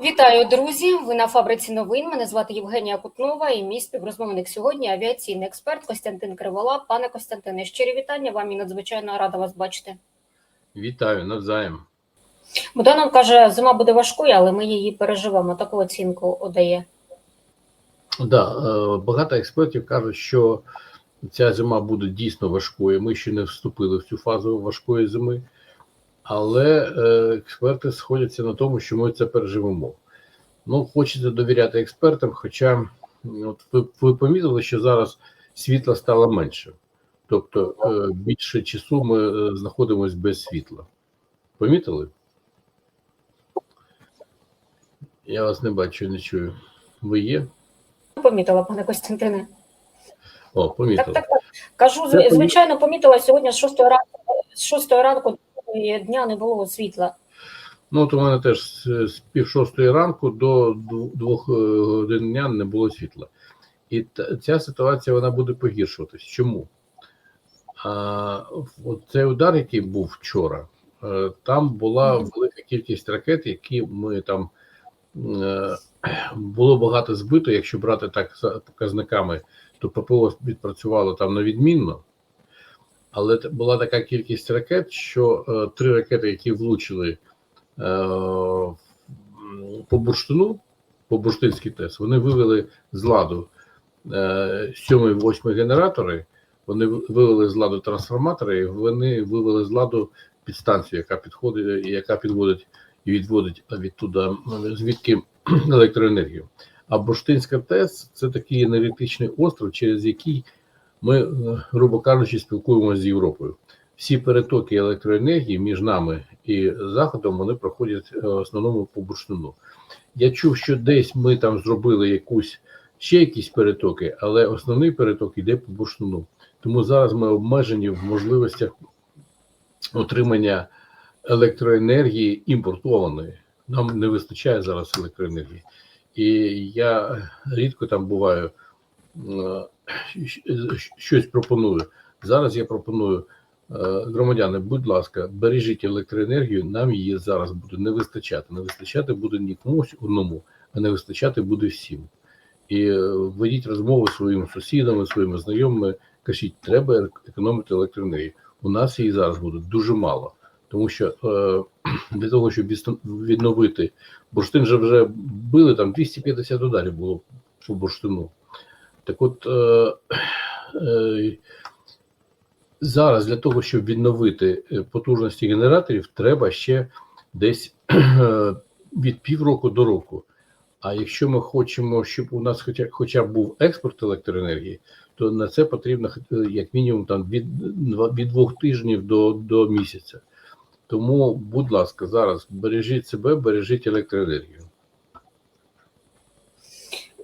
Вітаю, друзі! Ви на фабриці новин. Мене звати Євгенія Кутнова і мій співрозмовник сьогодні авіаційний експерт Костянтин Кривола. Пане Костянтине, щирі вітання вам і надзвичайно рада вас бачити. Вітаю навзаєм. Буданов каже, зима буде важкою, але ми її переживемо. Таку оцінку одає. Да, е, багато експертів кажуть, що ця зима буде дійсно важкою. Ми ще не вступили в цю фазу важкої зими, але е, експерти сходяться на тому, що ми це переживемо. Ну, хочеться довіряти експертам, хоча от ви, ви помітили, що зараз світла стало менше, тобто е, більше часу ми е, знаходимося без світла. Помітили? Я вас не бачу, не чую. Ви є? Помітила, пане Костянтине. О, помітили. Так, так, так. Кажу, звичайно, помітила сьогодні з 6 ранку, з 6 ранку дня не було світла. Ну, от у мене теж з, з пів шостої ранку до двох- е, годин дня не було світла. І та- ця ситуація вона буде погіршуватись. Чому? А, от цей удар, який був вчора, е, там була велика кількість ракет, які ми там е, було багато збито. Якщо брати так за показниками, то ППО відпрацювало там на відмінно. Але була така кількість ракет, що е, три ракети, які влучили е, по бурштину, по бурштинський ТЕС, вони вивели з ладу е, сьомий, восьмий генератори, вони вивели з ладу трансформатори, і вони вивели з ладу підстанцію, яка підходить, яка підводить і відводить відтуди м, звідки електроенергію. А Бурштинська ТЕС це такий енергетичний остров, через який ми, е, грубо кажучи, спілкуємося з Європою. Всі перетоки електроенергії між нами і Заходом вони проходять е, в основному по бурштину. Я чув, що десь ми там зробили якусь ще якісь перетоки, але основний переток йде по бурштину. Тому зараз ми обмежені в можливостях отримання електроенергії імпортованої. Нам не вистачає зараз електроенергії. І я рідко там буваю, е, щось пропоную. Зараз я пропоную, е, громадяни, будь ласка, бережіть електроенергію, нам її зараз буде не вистачати. Не вистачати буде ні комусь одному, а не вистачати буде всім. І е, ведіть розмови зі своїми сусідами, своїми знайомими. Кажіть, треба економити електроенергію. У нас її зараз буде дуже мало, тому що е, для того, щоб відновити бурштин, же вже били там 250 ударів було по бурштину. Так от е, е, зараз для того, щоб відновити е, потужності генераторів, треба ще десь від півроку до року. А якщо ми хочемо, щоб у нас хоча, хоча б був експорт електроенергії, то на це потрібно як мінімум там від, від двох тижнів до, до місяця. Тому, будь ласка, зараз бережіть себе, бережіть електроенергію.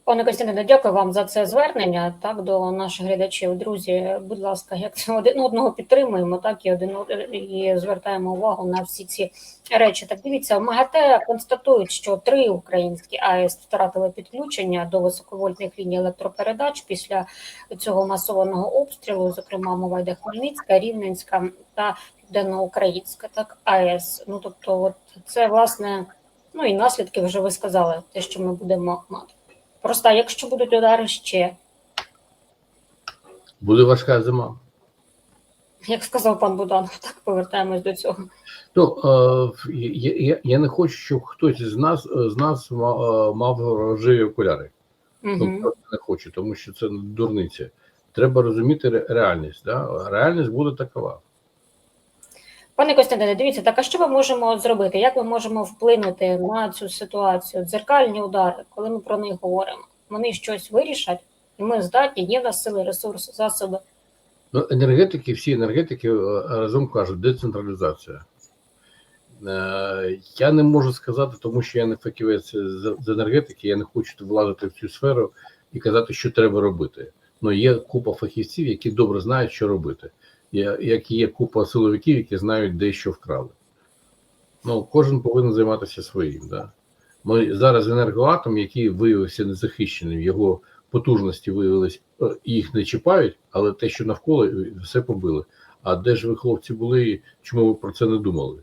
Пане Костянтине, дякую вам за це звернення. Так до наших глядачів. Друзі, будь ласка, як один одного підтримуємо, так і один і звертаємо увагу на всі ці речі. Так дивіться, МАГАТЕ констатують, що три українські АЕС втратили підключення до високовольтних ліній електропередач після цього масованого обстрілу. Зокрема, мова йде Хмельницька, Рівненська та Південноукраїнська. Так АЕС. Ну тобто, от це власне. Ну і наслідки вже ви сказали, те, що ми будемо мати. Просто якщо будуть удари ще, Буде важка зима. як сказав пан Буданов, так повертаємось до цього. Ну, е, я, я, не хочу, щоб хтось з нас з нас е, мав рожеві окуляри. Ну, Угу. просто не хочу, тому що це дурниця. Треба розуміти реальність. Да? Реальність буде такова. Пане Костянтине, дивіться, так а що ми можемо зробити? Як ми можемо вплинути на цю ситуацію? Дзеркальні удари, коли ми про них говоримо, вони щось вирішать, і ми здатні, є в нас сили, ресурси, засоби. Ну, енергетики, всі енергетики е, разом кажуть, децентралізація. Е, Я не можу сказати, тому що я не фахівець з енергетики, я не хочу влазити в цю сферу і казати, що треба робити. Ну, є купа фахівців, які добре знають, що робити. Як є купа силовиків, які знають, де що вкрали. Ну, кожен повинен займатися своїм. Да? Ми зараз енергоатом, який виявився незахищеним, його потужності виявились, е, їх не чіпають, але те, що навколо, е, все побили. А де ж ви, хлопці, були? Чому ви про це не думали?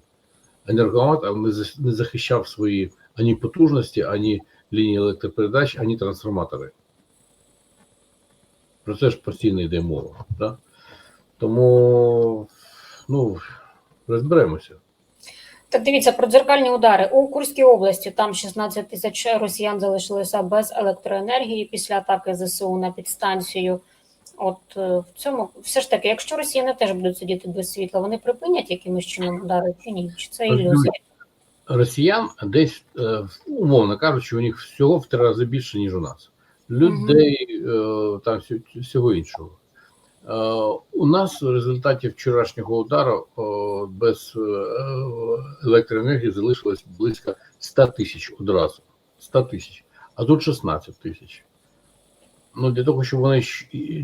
енергоатом не не захищав свої ані потужності, ані лінії електропередач, ані трансформатори. Про це ж постійно йде мова. Да? Тому ну, розберемося. Так дивіться про дзеркальні удари у Курській області. Там 16 тисяч росіян залишилися без електроенергії після атаки ЗСУ на підстанцію. От е, в цьому все ж таки, якщо росіяни теж будуть сидіти без світла, вони припинять якимось чином удари чи ні? Чи це ілюзія? Росіян десь, е, умовно кажучи, у них всього в три рази більше, ніж у нас. Людей е, там всього іншого. Е, У нас в результаті вчорашнього удару е, без е, електроенергії залишилось близько 100 тисяч одразу. 100 тисяч, а тут 16 тисяч. Ну, для того, щоб вони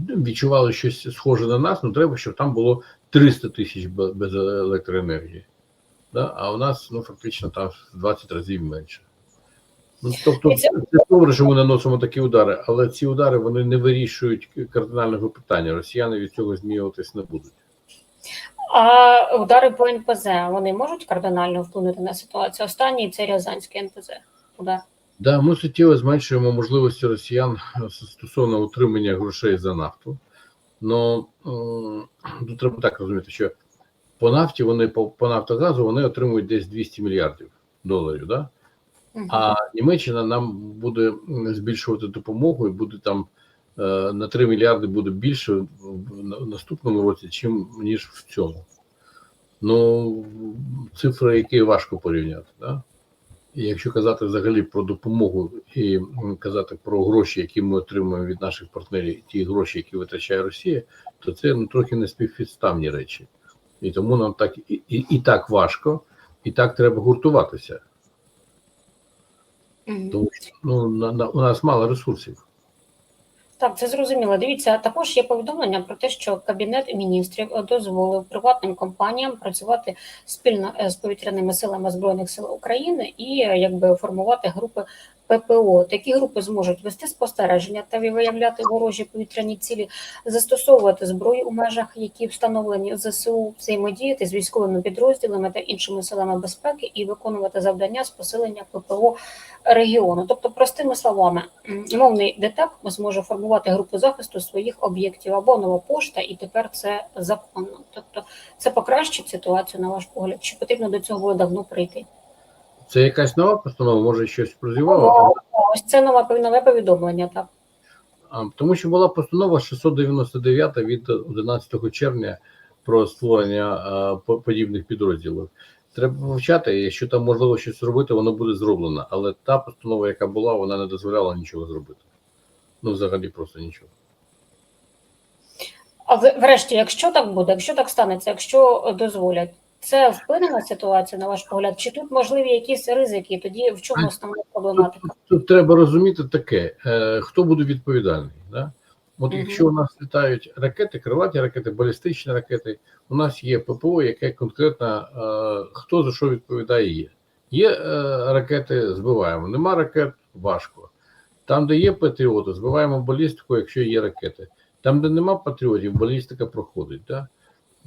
відчували щось схоже на нас, ну треба, щоб там було 300 тисяч без електроенергії. Да? А у нас ну, фактично там в 20 разів менше. Ну, тобто, це- добре, що ми наносимо такі удари, але ці удари вони не вирішують кардинального питання. Росіяни від цього змінюватись не будуть. А удари по НПЗ вони можуть кардинально вплинути на ситуацію? Останній це Рязанський НПЗ. Удар. Да, ми суттєво зменшуємо можливості росіян стосовно отримання грошей за нафту. Но м, тут треба так розуміти, що по нафті вони по, по нафтогазу вони отримують десь 200 мільярдів доларів. Да? А Німеччина нам буде збільшувати допомогу і буде там е, на 3 мільярди буде більше в наступному році, чим ніж в цьому. Ну, цифри, які важко порівняти. Да? І якщо казати взагалі про допомогу і казати про гроші, які ми отримуємо від наших партнерів, ті гроші, які витрачає Росія, то це ну, трохи не співпідставні речі. І тому нам так і, і, і так важко, і так треба гуртуватися. Тому що ну, на, на, у нас мало ресурсів. Так, це зрозуміло. Дивіться, також є повідомлення про те, що Кабінет міністрів дозволив приватним компаніям працювати спільно е, з повітряними силами Збройних сил України і е, якби формувати групи ППО. Такі групи зможуть вести спостереження та виявляти ворожі повітряні цілі, застосовувати зброю у межах, які встановлені ЗСУ, взаємодіяти з військовими підрозділами та іншими силами безпеки і виконувати завдання з посилення ППО регіону. Тобто, простими словами, мовний ДТЕК зможе формувати групу захисту своїх об'єктів або нова пошта, і тепер це законно. Тобто, це покращить ситуацію на ваш погляд. Чи потрібно до цього давно прийти? Це якась нова постанова, може щось прозівало, Ось це нове нове повідомлення. Так тому що була постанова 699 від 11 червня про створення подібних підрозділів. Треба вивчати, якщо там можливо щось зробити, воно буде зроблено. Але та постанова, яка була, вона не дозволяла нічого зробити. Ну, взагалі, просто нічого. а врешті, якщо так буде, якщо так станеться, якщо дозволять. Це вплине на ситуацію, на ваш погляд? Чи тут можливі якісь ризики? Тоді в чому основна проблематика? Тут треба розуміти таке: е, хто буде відповідальний. Да? От Мгм. якщо у нас літають ракети, крилаті ракети, балістичні ракети, у нас є ППО, яке конкретно е, хто за що відповідає є. Є е, ракети, збиваємо. Нема ракет важко. Там, де є патріоти, збиваємо балістику, якщо є ракети. Там, де нема патріотів, балістика проходить. Да?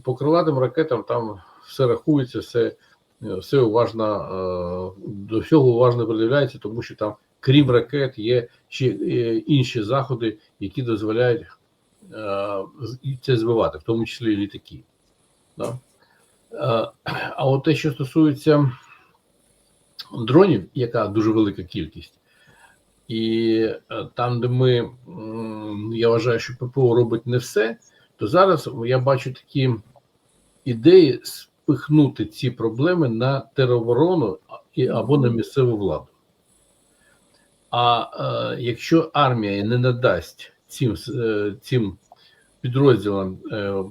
По крилатим ракетам там все рахується, все, е, все уважно, е, до всього уважно придивляється, тому що там, крім ракет, є ще е, інші заходи, які дозволяють з- це збивати, в тому числі і літаки. Да? А от те, що стосується дронів, яка дуже велика кількість, і там, де ми, я вважаю, що ППО робить не все, то зараз я бачу такі ідеї спихнути ці проблеми на тероборону або на місцеву владу. А е, якщо армія не надасть цим, е, цим підрозділам, е,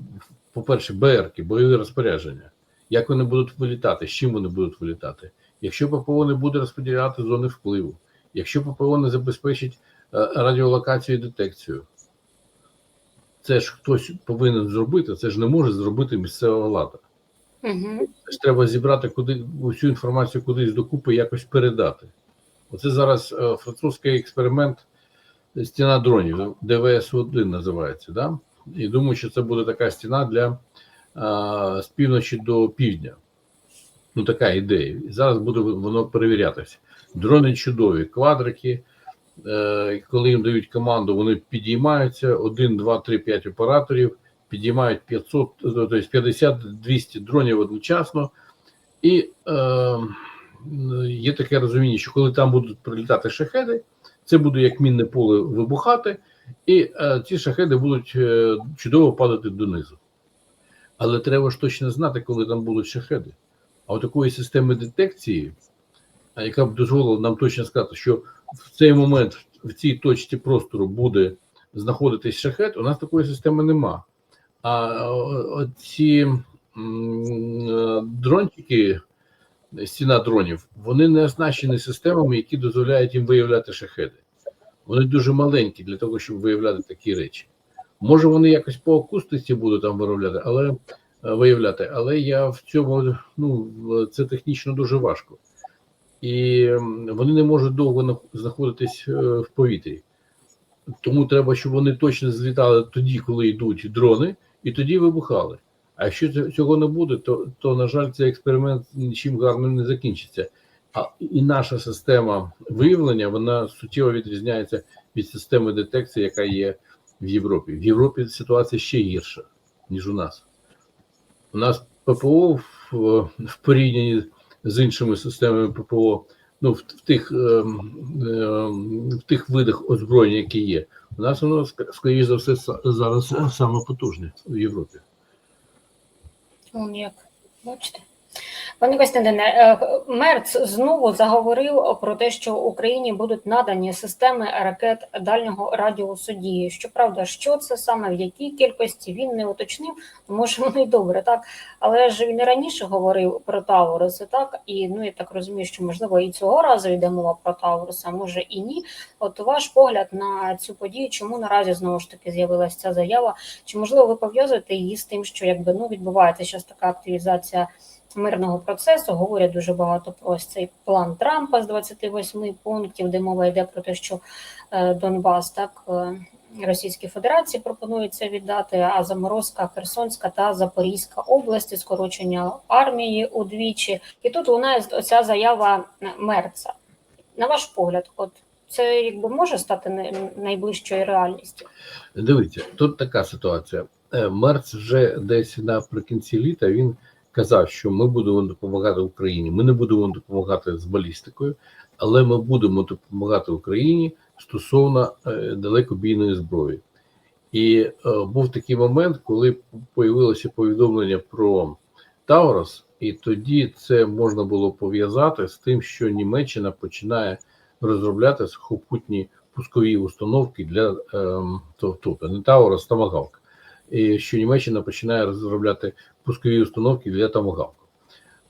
по-перше, БРки, бойові розпорядження, як вони будуть вилітати, з чим вони будуть вилітати, якщо ППО не буде розподіляти зони впливу, якщо ППО не забезпечить е, радіолокацію і детекцію, це ж хтось повинен зробити, це ж не може зробити місцева влада. Угу. Ж треба зібрати куди усю інформацію кудись докупи, якось передати. Оце зараз е, французький експеримент стіна дронів, ДВС-1 називається. Да? І думаю, що це буде така стіна для е, з півночі до півдня. Ну, така ідея. І зараз буде воно перевірятися. Дрони чудові, квадрики. Е, коли їм дають команду, вони підіймаються. 1, 2, 3, 5 операторів, підіймають 500, тобто 50-200 дронів одночасно. І е, є таке розуміння, що коли там будуть прилітати шахеди, це буде як мінне поле вибухати, і е, ці шахеди будуть е, чудово падати донизу. Але треба ж точно знати, коли там будуть шахеди. А от такої системи детекції, яка б дозволила нам точно сказати, що в цей момент в цій точці простору буде знаходитись шахет, у нас такої системи нема. А о- ці дрончики, стіна дронів, вони не оснащені системами, які дозволяють їм виявляти шахеди. Вони дуже маленькі для того, щоб виявляти такі речі. Може, вони якось по акустиці будуть там виробляти, але е, виявляти, але я в цьому ну це технічно дуже важко. І вони не можуть довго нах- знаходитись е, в повітрі. Тому треба, щоб вони точно злітали тоді, коли йдуть дрони, і тоді вибухали. А якщо цього не буде, то, то на жаль, цей експеримент нічим гарним не закінчиться. А і наша система виявлення вона суттєво відрізняється від системи детекції, яка є в Європі. В Європі ситуація ще гірша, ніж у нас. У нас ППО в, в порівнянні з іншими системами ППО, ну в, в тих ем, ем, в тих видах озброєння, які є, у нас воно ск- скоріше за все зараз саме потужне в Європі. Ну, як. Бачите? Пане Костянтине, е, Мерц знову заговорив про те, що Україні будуть надані системи ракет дальнього радіусу дії. Щоправда, що це саме в якій кількості він не уточнив, може воно й добре, так але ж він і раніше говорив про Тауруси, так і ну я так розумію, що можливо і цього разу йде мова про Тауруси, а може і ні. От ваш погляд на цю подію, чому наразі знову ж таки з'явилася ця заява? Чи можливо ви пов'язуєте її з тим, що якби ну відбувається зараз така активізація? Мирного процесу. Говорять дуже багато про цей план Трампа з 28 пунктів, де мова йде про те, що е, Донбас так е, Російській Федерації пропонується віддати, а заморозка Херсонська та Запорізька області, скорочення армії удвічі. І тут лунає оця заява Мерца. На ваш погляд, от це якби може стати най- найближчою реальністю? Дивіться, тут така ситуація. Е, Мерц вже десь наприкінці літа він казав, що ми будемо допомагати Україні. Ми не будемо допомагати з балістикою, але ми будемо допомагати Україні стосовно е, далекобійної зброї. І е, був такий момент, коли появилося повідомлення про Таурос, і тоді це можна було пов'язати з тим, що Німеччина починає розробляти сухопутні пускові установки для то- тобто не Таурос, Томагавк. І що Німеччина починає розробляти пускові установки для Томагавку.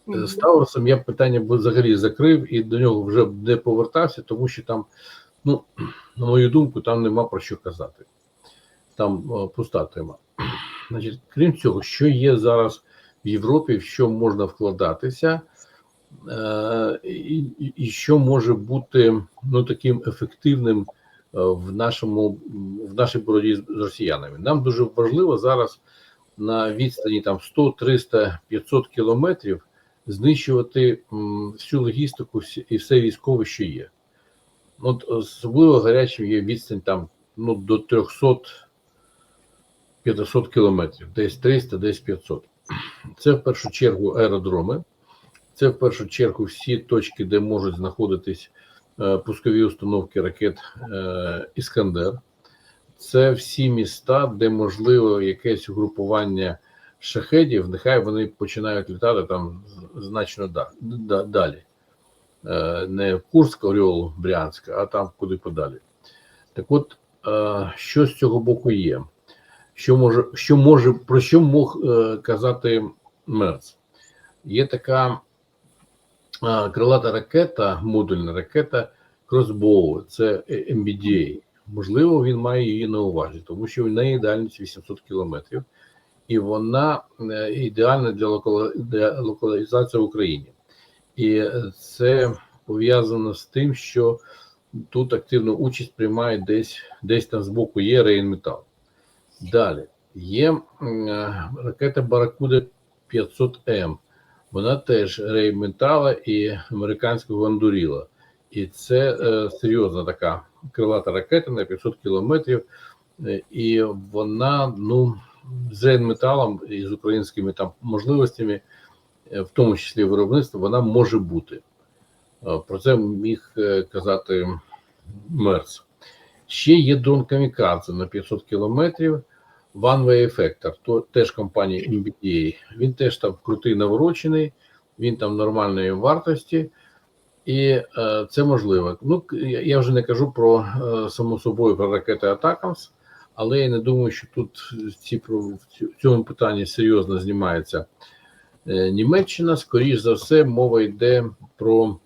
Е, З Тауросом я питання взагалі закрив і до нього вже не повертався, тому що там, ну, на мою думку, там нема про що казати. Там е, пуста тема. Значить, крім цього, що є зараз в Європі, в що можна вкладатися, е, і, що може бути ну, таким ефективним в нашому в нашій боротьбі з росіянами. Нам дуже важливо зараз на відстані там 100, 300, 500 кілометрів знищувати всю логістику і все військове, що є. От особливо гарячим є відстань там ну, до 300 500 кілометрів, десь 300, десь 500. Це в першу чергу аеродроми, це в першу чергу всі точки, де можуть знаходитись е, пускові установки ракет е, Іскандер. Це всі міста, де можливо якесь угрупування шахедів, нехай вони починають літати там значно да- да- далі. Е, Не Курськ, Оріол, Брянськ, а там куди подалі. Так от, е, що з цього боку є? Що може, що може, про що мог е, казати Мерц? Є така крилата ракета, модульна ракета Crossbow, це MBDA. Можливо, він має її на увазі, тому що в неї дальність 800 кілометрів, і вона е, ідеальна для, локали... для локалізації в Україні. І це пов'язано з тим, що тут активну участь приймає десь, десь там збоку є Рейнметал. Далі є е, ракета Баракуда 500М. вона теж рейментала і американського гандуріла. І це е, серйозна така крилата ракета на 500 кілометрів, Е, і вона ну з рейнметалом і з українськими там можливостями, е, в тому числі виробництва, вона може бути. Е, Про це міг казати Мерц. Ще є дрон Камікадзе на 500 кілометрів. One Way Effector, то теж компанія MBDA. Він теж там крутий наворочений, він там нормальної вартості, і е, це можливо. Ну, я вже не кажу про е, само собою про ракети Атакамс, але я не думаю, що тут ці в цьому питанні серйозно знімається е, Німеччина. Скоріш за все, мова йде про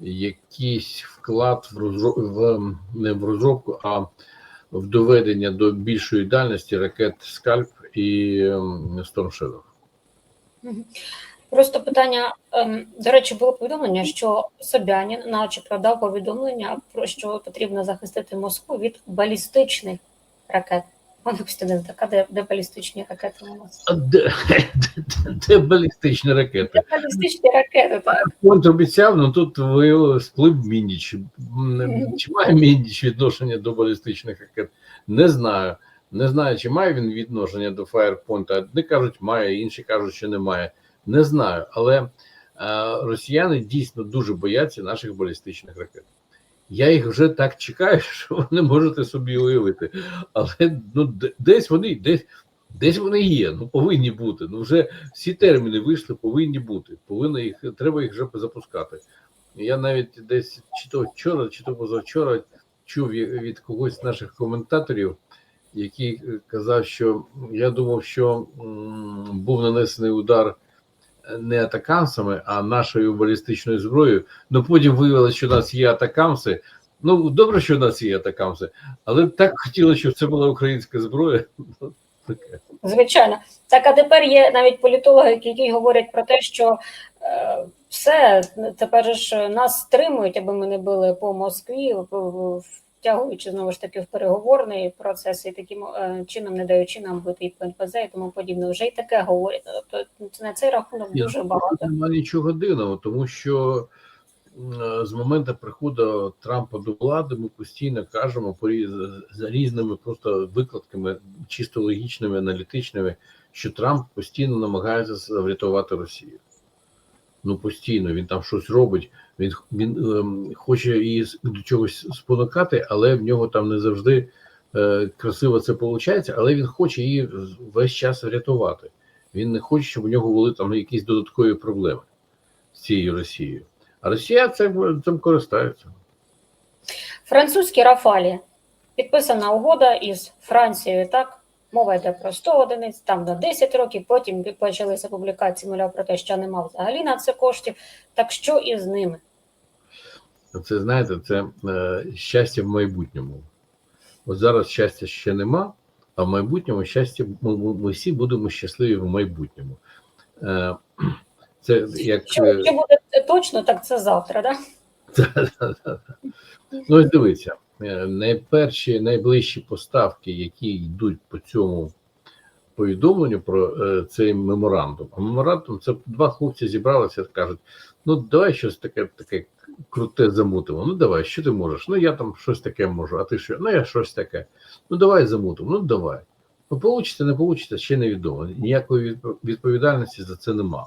якийсь вклад в розро... в не в розробку, а в доведення до більшої дальності ракет Скальп і ем, Storm Shadow. Просто питання, ем, до речі, було повідомлення, що Собянін, начебто, дав повідомлення про що потрібно захистити Москву від балістичних ракет. Пане Костянтин, така де, де балістичні ракети у нас? Де, де, де балістичні ракети? Де балістичні ракети, так. Фонд обіцяв, ну тут виявилось сплив Мінніч. Чи має Мінніч відношення до балістичних ракет? Не знаю. Не знаю, чи має він відношення до Firepoint. Одні кажуть, має, інші кажуть, що немає. Не знаю. Але е, росіяни дійсно дуже бояться наших балістичних ракет. Я їх вже так чекаю, що ви не можете собі уявити. Але ну, десь вони, десь, десь вони є, ну повинні бути. Ну вже всі терміни вийшли, повинні бути. Повинно їх, треба їх вже запускати. Я навіть десь чи то вчора, чи то позавчора чув від когось з наших коментаторів, який е, казав, що я думав, що м, був нанесений удар не атакамсами, а нашою балістичною зброєю. Ну потім виявилося, що у нас є атакамси. Ну, добре, що у нас є атакамси, але так хотілося, щоб це була українська зброя. Звичайно. Так, а тепер є навіть політологи, які говорять про те, що е, все, тепер ж нас стримують, аби ми не били по Москві, в- в- втягуючи знову ж таки в переговорний процес і таким е, чином не даючи нам бити і по НПЗ і тому подібне. Вже й таке говорять. Тобто на цей рахунок дуже ну, багато. Немає нічого дивного, тому що з моменту приходу Трампа до влади ми постійно кажемо по за різними просто викладками, чисто логічними, аналітичними, що Трамп постійно намагається врятувати Росію. Ну постійно він там щось робить. Він він ем, хоче її до чогось спонукати, але в нього там не завжди е, красиво це виходить, але він хоче її весь час врятувати. Він не хоче, щоб у нього були там якісь додаткові проблеми з цією Росією. А Росія цим, цим користається. Французькі Рафалі. Підписана угода із Францією, так? Мова йде про 100 одиниць, там на 10 років, потім почалися публікації, мовляв, про те, що нема взагалі на це коштів. Так що із ними? Це знаєте, це е, щастя в майбутньому. От зараз щастя ще нема, а в майбутньому щастя ми, ми всі будемо щасливі в майбутньому. Е, це як Що, е, що буде точно, так це завтра, так? Ну, ось дивіться, е, найперші, найближчі поставки, які йдуть по цьому повідомленню про е, цей меморандум. А меморандум це два хлопці зібралися і кажуть: ну давай щось таке, таке круте замутимо. Ну давай, що ти можеш? Ну я там щось таке можу, а ти що? Ну я щось таке. Ну давай замутимо, ну давай. Ну, получиться, не получиться, ще невідомо. Ніякої відпо- відповідальності за це нема.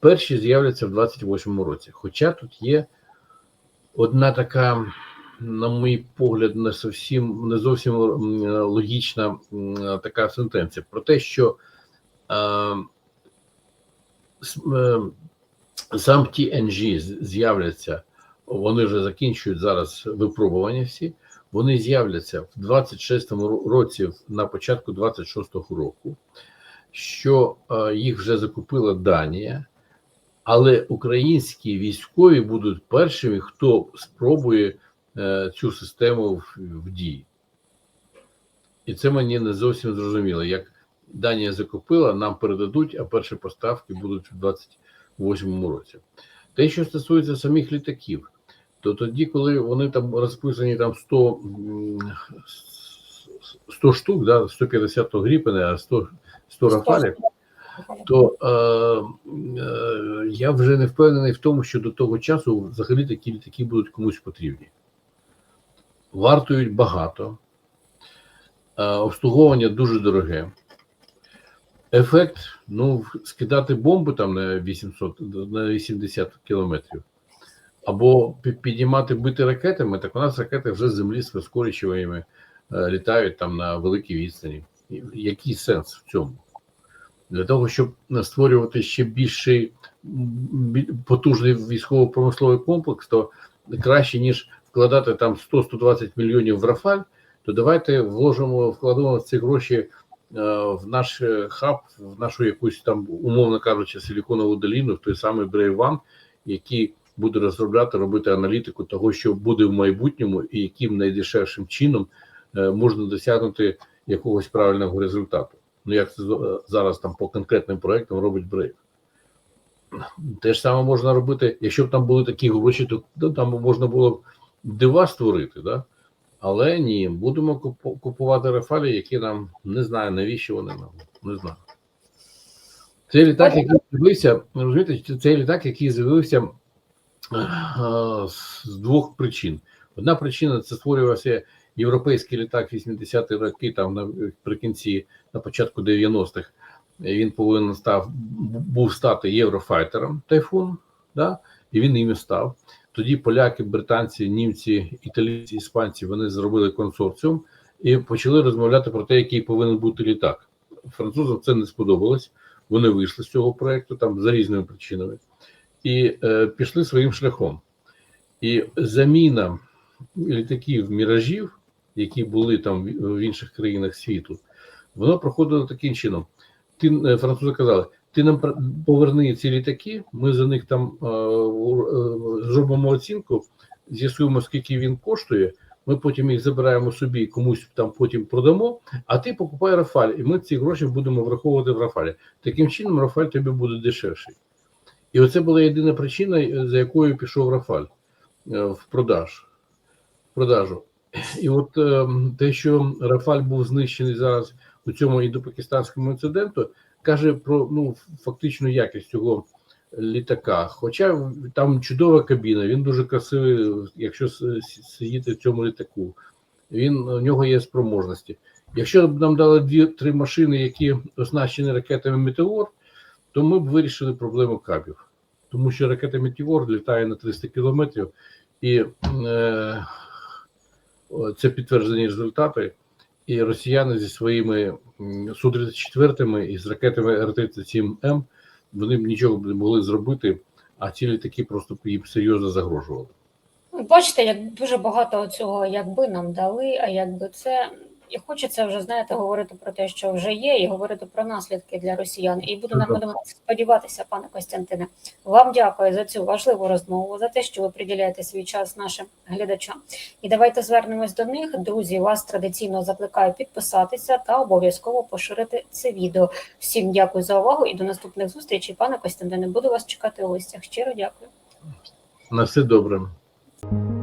Перші з'являться в 28-му році. Хоча тут є одна така, на мій погляд, не зовсім не зовсім логічна така сентенція про те, що е, е, сам TNG з- з'являться, вони вже закінчують зараз випробування всі. Вони з'являться в 26-му році, на початку 26-го року, що е, їх вже закупила Данія, але українські військові будуть першими, хто спробує е, цю систему в, в дії. І це мені не зовсім зрозуміло. Як Данія закупила, нам передадуть, а перші поставки будуть в 28-му році. Те, що стосується самих літаків, то тоді, коли вони там розписані там 100, 100 штук, да, 150 то Гріпени, а 100, 100 Рафалів, то е, е, я вже не впевнений в тому, що до того часу взагалі такі літаки будуть комусь потрібні. Вартують багато, е, обслуговування дуже дороге. Ефект, ну, скидати бомби там на 800, на 80 кілометрів, або пі- піднімати бити ракетами, так у нас ракети вже з землі з прискорювачами е, літають там на великій відстані. Який сенс в цьому? Для того, щоб створювати ще більший потужний військово-промисловий комплекс, то краще, ніж вкладати там 100-120 мільйонів в Рафаль, то давайте вложимо, вкладемо ці гроші е, в наш е, хаб, в нашу якусь там, умовно кажучи, силіконову доліну, в той самий One, який буде розробляти, робити аналітику того, що буде в майбутньому, і яким найдешевшим чином е, можна досягнути якогось правильного результату. Ну, як це зараз там по конкретним проектам робить Brave. Те ж саме можна робити, якщо б там були такі гроші, то то там можна було б дива створити, да? але ні, будемо купувати рафалі, які нам не знаю, навіщо вони нам, не знаю. Цей літак, який з'явився, розумієте, цей літак, який з'явився е, з з двох причин. Одна причина це створювався європейський літак 80-ті роки, там наприкінці, на початку 90-х. Він повинен став був стати єврофайтером тайфун, да? і він ним став. Тоді поляки, британці, німці, італійці, іспанці вони зробили консорціум і почали розмовляти про те, який повинен бути літак. Французам це не сподобалось. Вони вийшли з цього проекту там за різними причинами і е, пішли своїм шляхом. І заміна літаків міражів, які були там в інших країнах світу, воно проходило таким чином. Ти е, французи казали, ти нам поверни ці літаки, ми за них там е, е, зробимо оцінку, з'ясуємо, скільки він коштує. Ми потім їх забираємо собі, комусь там потім продамо, а ти покупай Рафаль, і ми ці гроші будемо враховувати в Рафалі. Таким чином, Рафаль тобі буде дешевший. І оце була єдина причина, е, за якою пішов Рафаль е, в продаж. в продажу. І от е, те, що Рафаль був знищений зараз у цьому індопакистанському інциденту, каже про ну, фактичну якість цього літака. Хоча там чудова кабіна, він дуже красивий, якщо сидіти в цьому літаку. Він у нього є спроможності. Якщо б нам дали дві-три машини, які оснащені ракетами Метеор, то ми б вирішили проблему кабів. Тому що ракета Метеор літає на 300 кілометрів, і е, це підтверджені результати. І росіяни зі своїми Су-34 і з ракетами Р-37М вони б нічого б не могли зробити, а ці літаки просто їм серйозно загрожували. Ну, Бачите, як дуже багато цього, якби нам дали, а якби це. І хочеться вже, знаєте, говорити про те, що вже є, і говорити про наслідки для росіян. І буду на будемо сподіватися, пане Костянтине. Вам дякую за цю важливу розмову, за те, що ви приділяєте свій час нашим глядачам. І давайте звернемось до них. Друзі, вас традиційно закликаю підписатися та обов'язково поширити це відео. Всім дякую за увагу і до наступних зустрічей. Пане Костянтине, буду вас чекати у гостях. Щиро дякую. На все добре. Thank